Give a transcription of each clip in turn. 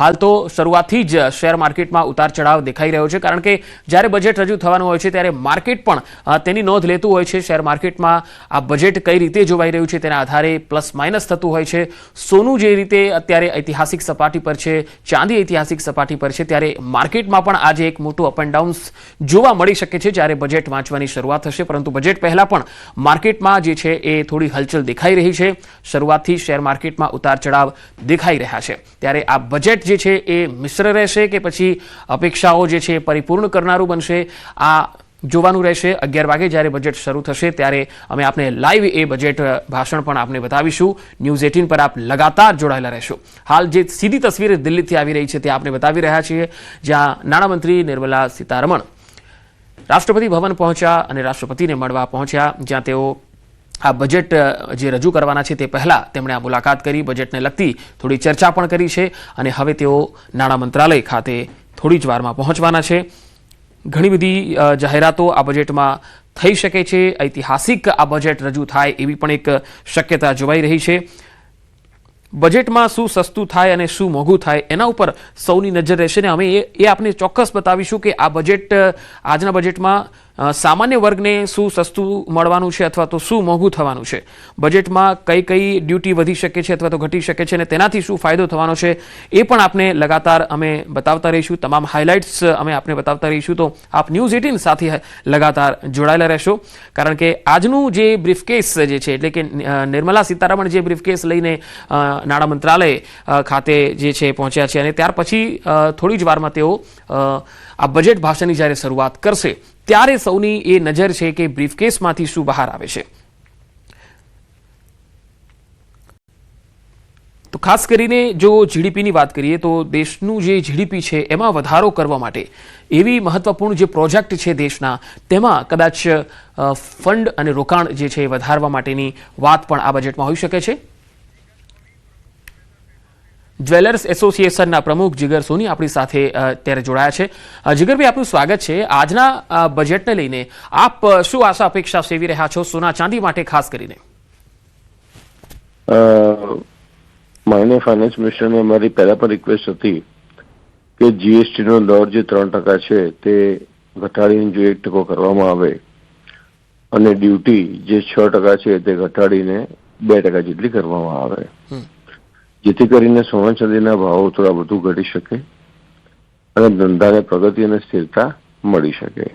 હાલ તો શરૂઆતથી જ શેર માર્કેટમાં ઉતાર ચઢાવ દેખાઈ રહ્યો છે, કારણ કે જ્યારે બજેટ રજૂ થવાનું હોય છે, ત્યારે માર્કેટ પણ તેની નોંધ લેતું હોય છે, શેર માર્કેટમાં આ બજેટ કઈ રીતે જોવાઈ રહ્યું છે, તેના આધારે પ્લસ માઇનસ થતું હોય છે. સોનું જે રીતે અત્યારે ઐતિહાસિક સપાટી પર છે, ચાંદી ઐતિહાસિક સપાટી પર છે, ત્યારે માર્કેટમાં પણ આજે એક મોટું અપ એન્ડ ડાઉન્સ જોવા મળી શકે છે, જ્યારે બજેટ વાંચવાની શરૂઆત થશે. પરંતુ બજેટ પહેલા પણ માર્કેટમાં જે છે, એ થોડી હલચલ દેખાઈ રહી છે. શરૂઆતથી શેર માર્કેટમાં ઉતાર ચઢાવ દેખાઈ રહ્યા છે. ત્યારે આ બજેટ જે છે એ મિશ્ર રહેશે કે પછી અપેક્ષાઓ જે છે પરિપૂર્ણ કરનારું બનશે? આ જોવાનું રહેશે. અગિયાર વાગે જ્યારે બજેટ શરૂ થશે ત્યારે અમે આપને લાઈવ એ બજેટ ભાષણ પણ આપને બતાવીશું. ન્યૂઝ એટીન પર આપ લગાતાર જોડાયેલા રહેશો. હાલ જે સીધી તસવીર દિલ્હીથી આવી રહી છે તે આપને બતાવી રહ્યા છીએ, જ્યાં નાણામંત્રી નિર્મલા સીતારમણ રાષ્ટ્રપતિ ભવન પહોંચ્યા અને રાષ્ટ્રપતિને મળવા પહોંચ્યા, જ્યાં તેઓ આ બજેટ જે રજૂ કરવાના છે તે પહેલાં તેમણે આ મુલાકાત કરી, બજેટને લગતી થોડી ચર્ચા પણ કરી છે અને હવે તેઓ નાણાં મંત્રાલય ખાતે થોડી જ વારમાં પહોંચવાના છે. ઘણી બધી જાહેરાતો આ બજેટમાં થઈ શકે છે, ઐતિહાસિક આ બજેટ રજૂ થાય એવી પણ એક શક્યતા જોવાઈ રહી છે. બજેટમાં શું સસ્તું થાય અને શું મોંઘું થાય એના ઉપર સૌની નજર રહેશે ને અમે એ આપને ચોક્કસ બતાવીશું કે આ બજેટ આજના બજેટમાં સામાન્ય વર્ગને શું સસ્તું મળવાનું છે અથવા તો શું મોંઘું થવાનું છે? બજેટમાં કઈ કઈ ડ્યુટી વધી શકે છે અથવા તો ઘટી શકે છે અને તેનાથી શું ફાયદો થવાનો છે એ પણ આપને લગાતાર અમે બતાવતા રહીશું. તમામ હાઇલાઇટ્સ અમે આપને બતાવતા રહીશું. તો આપ ન્યૂઝ એટીન સાથે લગાતાર જોડાયેલા રહેશો. કારણ કે આજનું જે બ્રીફકેસ જે છે, એટલે કે નિર્મલા સીતારામણ જે બ્રીફકેસ લઈને નાણાં મંત્રાલય ખાતે જે છે પહોંચ્યા છે અને ત્યાર પછી થોડી જ વારમાં તેઓ આ બજેટ ભાષણની જ્યારે શરૂઆત કરશે, ત્યારે સૌની એ નજર છે કે બ્રીફકેસમાંથી શું બહાર આવે છે. તો ખાસ કરીને જો જીડીપીની વાત કરીએ તો દેશનું જે જીડીપી છે એમાં વધારો કરવા માટે એવી મહત્વપૂર્ણ જે પ્રોજેક્ટ છે દેશના, તેમાં કદાચ ફંડ અને રોકાણ જે છે એ વધારવા માટેની વાત પણ આ બજેટમાં હોઈ શકે છે. જ્વેલર્સ એસોસિએશનના પ્રમુખ જીગર સોની આપણી સાથે અત્યારે જોડાયા છે. જીગરભાઈ આપનું સ્વાગત છે. આજના બજેટને લઈને આપ શું આશા અપેક્ષા સેવી રહ્યા છો સોના ચાંદી માટે ખાસ કરીને? માન્ય ફાઇનાન્સ મિનિસ્ટરને મારી પહેલા પણ રિક્વેસ્ટ હતી કે જીએસટી નો દર જે ત્રણ ટકા છે તે ઘટાડીને જો એક ટકો કરવામાં આવે અને ડ્યુટી જે છ ટકા છે તે ઘટાડીને બે ટકા જેટલી કરવામાં આવે. જેથી કરીને સોના ચાંદીના ભાવો થોડા વધુ ઘટી શકે અને ધંધાને પ્રગતિ અને સ્થિરતા મળી શકે.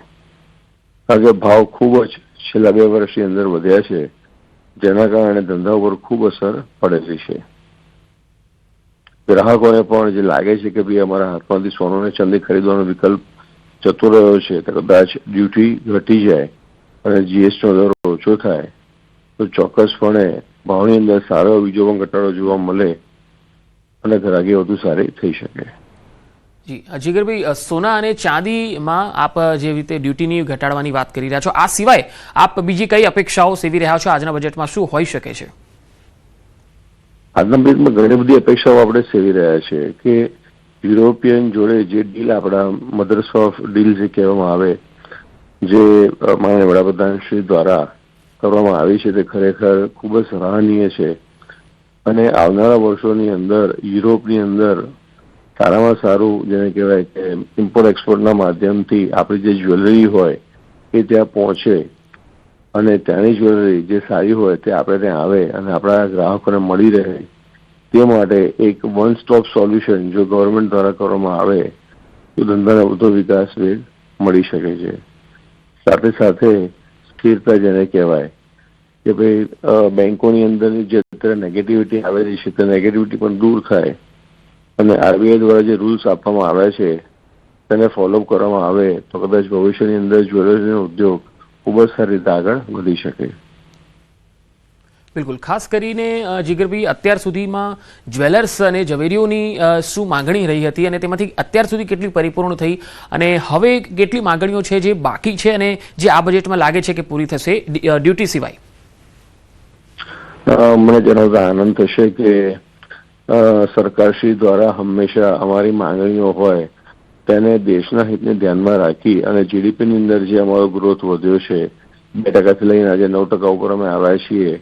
કારણ કે ભાવ ખૂબ જ છેલ્લા બે વર્ષની અંદર વધ્યા છે, જેના કારણે ધંધા ઉપર ખૂબ અસર પડેલી છે. ગ્રાહકોને પણ જે લાગે છે કે ભાઈ અમારા હાથમાંથી સોનું અને ચાંદી ખરીદવાનો વિકલ્પ જતો રહ્યો છે, તો કદાચ ડ્યુટી ઘટી જાય અને જીએસટી નો દર ઓછો થાય, તો ચોક્કસપણે ભાવની અંદર સારો બીજો પણ ઘટાડો જોવા મળે અને ગ્રાહકી વધુ સારી થઈ શકે. જી જીગરભાઈ સોના અને ચાંદીમાં આપ જે રીતે ડ્યુટીની ઘટાડવાની વાત કરી રહ્યા છો આ સિવાય આપ બીજી કઈ અપેક્ષાઓ સેવી રહ્યા છો? આજના બજેટમાં શું હોઈ શકે છે? આજના બજેટમાં ઘણી બધી અપેક્ષાઓ આપણે સેવી રહ્યા છે કે યુરોપિયન જોડે જે ડીલ આપણા મધર્સ ઓફ ડીલ જે કહેવામાં આવે જે માન્ય માનનીય વડાપ્રધાન શ્રી દ્વારા કરવામાં આવી છે તે ખરેખર ખૂબ જ સરાહનીય છે. અને આવનારા વર્ષોની અંદર, યુરોપની અંદર સારામાં સારું જેને કહેવાય કે ઇમ્પોર્ટ એક્સપોર્ટના માધ્યમથી આપણી જે જ્વેલરી હોય એ ત્યાં પહોંચે. અને ત્યાંની જ્વેલરી જે સારી હોય તે આપણે ત્યાં આવે અને આપણા ગ્રાહકોને મળી રહે. તે માટે એક વન સ્ટોપ સોલ્યુશન જો ગવર્મેન્ટ દ્વારા કરવામાં આવે, તો ધંધાને વધુ વિકાસ વેગ મળી શકે છે. સાથે સાથે સ્થિરતા જેને કહેવાય કે ભાઈ બેંકોની અંદરની જે અત્યારે નેગેટિવિટી આવેલી છે તે નેગેટિવિટી પણ દૂર થાય. અને આરબીઆઈ દ્વારા જે રૂલ્સ આપવામાં આવ્યા છે, તેને ફોલોઅપ કરવામાં આવે, તો કદાચ ભવિષ્યની અંદર જ્વેલરીનો ઉદ્યોગ ખૂબ જ સારી રીતે આગળ વધી શકે. બિલકુલ. ખાસ કરીને જીગરભાઈ, અત્યાર સુધીમાં જ્વેલર્સ અને ઝવેરીઓની શું માંગણી રહી હતી અને તેમાંથી અત્યાર સુધી કેટલી પરિપૂર્ણ થઈ અને હવે કેટલી માંગણીઓ છે જે બાકી છે અને જે આ બજેટમાં લાગે છે કે પૂરી થશે ડ્યુટી સિવાય? મને જણાવતા આનંદ થશે કે સરકારશ્રી દ્વારા હંમેશા અમારી માંગણીઓ હોય, તેને દેશના હિતને ધ્યાનમાં રાખી અને જીડીપીની અંદર જે અમારો ગ્રોથ વધ્યો છે, બે ટકાથી લઈને આજે નવ ટકા ઉપર અમે આવ્યા છીએ,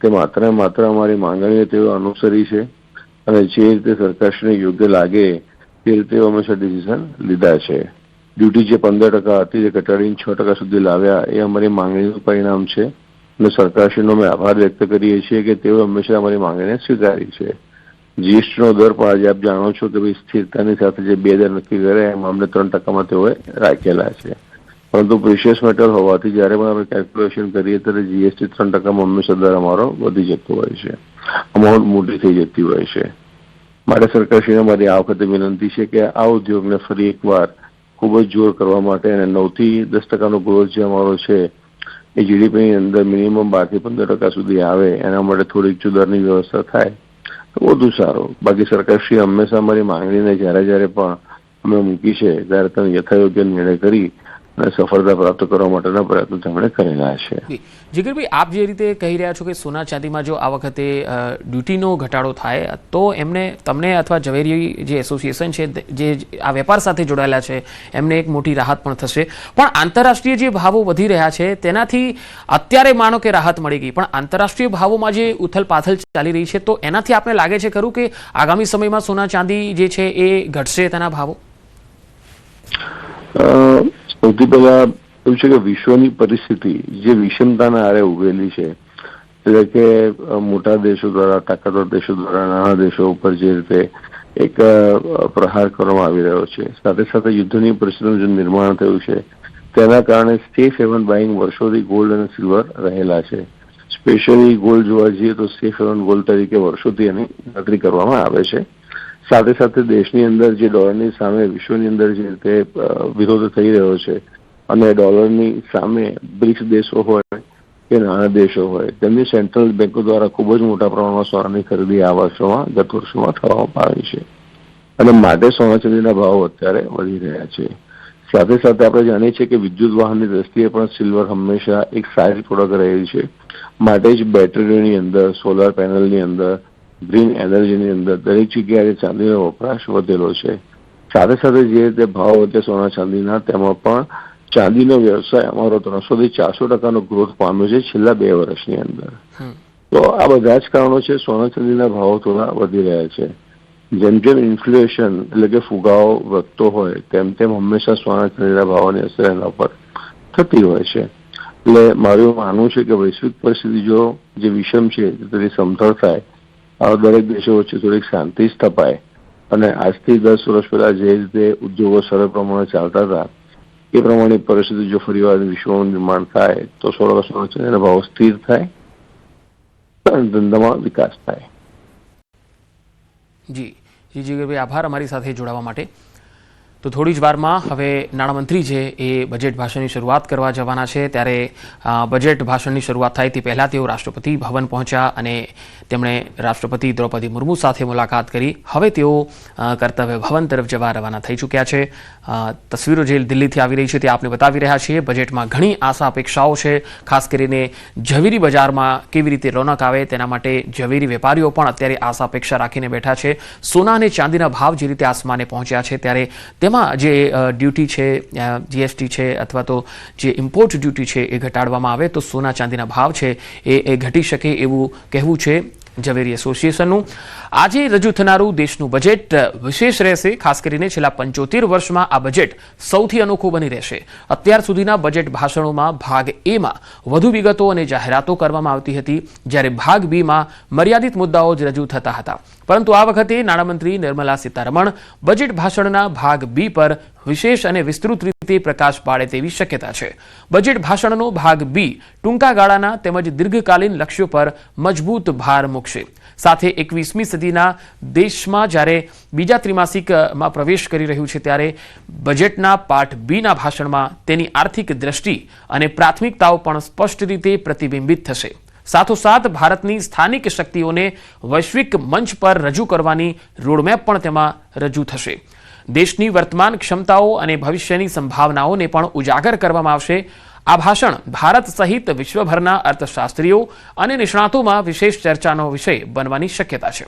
તે માત્ર માત્ર અમારી માંગણીઓ તેઓ અનુસરી છે અને જે રીતે સરકારશ્રીને યોગ્ય લાગે, તે રીતે હંમેશા ડિસિઝન લીધા છે. ડ્યુટી જે પંદર ટકા હતી, તે ઘટાડીને છ ટકા સુધી લાવ્યા, એ અમારી માંગણીનું પરિણામ છે. અને સરકારશ્રીનો અમે આભાર વ્યક્ત કરીએ છીએ કે તેઓ હંમેશા અમારી માંગણીને સ્વીકારી છે. જીએસટીનો દર પણ આજે આપ જાણો છો કે ભાઈ સ્થિરતાની સાથે જે બે દર નક્કી કરે એમાં અમને ત્રણ ટકામાં તેઓએ રાખેલા છે. પરંતુ પ્રિશિયસ મેટર હોવાથી જ્યારે પણ આપણે કેલ્ક્યુલેશન કરીએ ત્યારે જીએસટી ત્રણ ટકામાં હંમેશા દર અમારો વધી જતો હોય છે. અમાઉન્ટ મોટી થઈ જતી હોય છે. માટે સરકારશ્રીને મારી આ વખતે વિનંતી છે કે આ ઉદ્યોગને ફરી એકવાર ખૂબ જ જોર કરવા માટે અને નવથી દસ ટકાનો ગ્રોથ જે અમારો છે એ જીડીપીની અંદર મિનિમમ બારથી પંદર ટકા સુધી આવે, એના માટે થોડીક જો વ્યવસ્થા થાય, તો વધુ સારું. બાકી સરકારશ્રી હંમેશા અમારી માંગણીને જ્યારે જ્યારે પણ અમે મૂકી છે, ત્યારે તમે યથાયોગ્ય નિર્ણય કરી સફળતા પ્રાપ્ત કરવા માટેના પ્રયત્નો તેમણે કરેલા છે. જીગરભાઈ આપ જે રીતે કહી રહ્યા છો કે સોના ચાંદીમાં જો આ વખતે ડ્યુટીનો ઘટાડો થાય તો એમને તમને અથવા ઝવેરી જે એસોસિએશન છે જે આ વેપાર સાથે જોડાયેલા છે એમને એક મોટી રાહત પણ થશે. પણ આંતરરાષ્ટ્રીય જે ભાવો વધી રહ્યા છે તેનાથી અત્યારે માનો કે રાહત મળી ગઈ. પણ આંતરરાષ્ટ્રીય ભાવોમાં જે ઉથલ પાથલ ચાલી રહી છે તો એનાથી આપને લાગે છે ખરું કે આગામી સમયમાં સોના ચાંદી જે છે એ ઘટશે તેના ભાવો? સૌથી પહેલા એવું છે કે વિશ્વની પરિસ્થિતિ જે વિષમતાના આરે ઉભેલી છે, એટલે કે મોટા દેશો દ્વારા, તાકાતવર દેશો દ્વારા, નાના દેશો ઉપર જે રીતે એક પ્રહાર કરવામાં આવી રહ્યો છે. સાથે સાથે યુદ્ધની પરિસ્થિતિનું જે નિર્માણ થયું છે, તેના કારણે સેફ હેવન બાઇંગ વર્ષોથી ગોલ્ડ અને સિલ્વર રહેલા છે. સ્પેશિયલી ગોલ્ડ જોવા જઈએ તો સેફ હેવન ગોલ્ડ તરીકે વર્ષોથી એની ગણતરી કરવામાં આવે છે. સાથે સાથે દેશની અંદર જે ડોલરની સામે, વિશ્વની અંદર જે રીતે વિરોધ થઈ રહ્યો છે અને ડોલરની સામે બ્રિક્સ દેશો હોય કે નાના દેશો હોય, તેમની સેન્ટ્રલ બેંકો દ્વારા ખૂબ જ મોટા પ્રમાણમાં સોનાની ખરીદી આ વર્ષોમાં, ગત વર્ષોમાં થવામાં આવી છે. અને માટે સોના ચાંદીના ભાવ અત્યારે વધી રહ્યા છે. સાથે સાથે આપણે જાણીએ છીએ કે વિદ્યુત વાહનની દ્રષ્ટિએ પણ સિલ્વર હંમેશા એક સારી પ્રોડક્ટ રહેલી છે. માટે જ બેટરીની અંદર સોલાર પેનલની અંદર ગ્રીન એનર્જીની અંદર દરેક જગ્યાએ ચાંદીનો વપરાશ વધેલો છે સાથે સાથે જે રીતે ભાવ વધે સોના ચાંદીના તેમાં પણ ચાંદીનો વ્યવસાય અમારો ત્રણસો થી ચારસો ટકાનો ગ્રોથ પામ્યો છે છેલ્લા બે વર્ષની અંદર તો આ બધા જ કારણો છે સોના ચાંદીના ભાવો થોડા વધી રહ્યા છે જેમ જેમ ઇન્ફ્લેશન એટલે કે ફુગાવો વધતો હોય તેમ તેમ હંમેશા સોના ચાંદીના ભાવોની અસર એના પર થતી હોય છે એટલે મારું માનવું છે કે વૈશ્વિક પરિસ્થિતિ જો જે વિષમ છે તે સમથળ થાય દરેક દેશો વચ્ચે થોડીક શાંતિ સ્થપાય. અને આજથી દસ વર્ષ પહેલા જે રીતે ઉદ્યોગો સરળ પ્રમાણે ચાલતા હતા, એ પ્રમાણે પરિસ્થિતિ જો ફરીવાર વિશ્વનું નિર્માણ થાય, તો સોળ વર્ષનો સોના ચાંદીના ભાવ સ્થિર થાય અને ધંધામાં વિકાસ થાય. જી. જી, જીગરભાઈ, આભાર અમારી સાથે જોડાવા માટે. તો થોડી જ વારમાં હવે નાણામંત્રી છે એ બજેટ ભાષણની શરૂઆત કરવા જવાના છે, ત્યારે બજેટ ભાષણની શરૂઆત થાય તે પહેલાં તેઓ રાષ્ટ્રપતિ ભવન પહોંચ્યા અને તેમણે રાષ્ટ્રપતિ દ્રૌપદી મુર્મુ સાથે મુલાકાત કરી. હવે તેઓ કર્તવ્ય ભવન તરફ જવા રવાના થઈ ચૂક્યા છે. તસવીરો જે દિલ્હીથી આવી રહી છે તે આપને બતાવી રહ્યા છીએ. બજેટમાં ઘણી આશા અપેક્ષાઓ છે, ખાસ કરીને ઝવેરી બજારમાં કેવી રીતે રોનક આવે તેના માટે ઝવેરી વેપારીઓ પણ અત્યારે આશા અપેક્ષા રાખીને બેઠા છે. સોના અને ચાંદીના ભાવ જે રીતે આસમાને પહોંચ્યા છે, ત્યારે તેમાં જે ડ્યુટી છે જીએસટી છે અથવા તો જે ઇમ્પોર્ટ ડ્યુટી છે એ ઘટાડવામાં આવે, તો સોના ચાંદીના ભાવ છે એ એ ઘટી શકે એવું કહેવું છે ઝવેરી એસોસિએશનનું. આજે રજૂ થનારું દેશનું બજેટ વિશેષ રહેશે, ખાસ કરીને છેલ્લા પંચોતેર વર્ષમાં આ બજેટ સૌથી અનોખું બની રહેશે. અત્યાર સુધીના બજેટ ભાષણોમાં ભાગ એમાં વધુ વિગતો અને જાહેરાતો કરવામાં આવતી હતી, જ્યારે ભાગ બીમાં મર્યાદિત મુદ્દાઓ જ રજૂ થતા હતા. પરંતુ આ વખતે નાણામંત્રી નિર્મલા સીતારમણ બજેટ ભાષણના ભાગ બી પર વિશેષ અને વિસ્તૃત રીતે પ્રકાશ પાડે તેવી શક્યતા છે. બજેટ ભાષણનો ભાગ બી ટૂંકા ગાળાના તેમજ દીર્ઘકાલીન લક્ષ્યો પર મજબૂત ભાર મૂકશે. સાથે એકવીસમી સદીના દેશમાં જ્યારે બીજા ત્રિમાસિકમાં પ્રવેશ કરી રહ્યું છે ત્યારે બજેટના પાઠ બીના ભાષણમાં તેની આર્થિક દ્રષ્ટિ અને પ્રાથમિકતાઓ પણ સ્પષ્ટ રીતે પ્રતિબિંબિત થશે. સાથોસાથ ભારતની સ્થાનિક શક્તિઓને વૈશ્વિક મંચ પર રજૂ કરવાની રોડમેપ પણ તેમાં રજૂ થશે. દેશની વર્તમાન ક્ષમતાઓ અને ભવિષ્યની સંભાવનાઓને પણ ઉજાગર કરવામાં આવશે. આ ભાષણ ભારત સહિત વિશ્વભરના અર્થશાસ્ત્રીઓ અને નિષ્ણાતોમાં વિશેષ ચર્ચાનો વિષય બનવાની શક્યતા છે.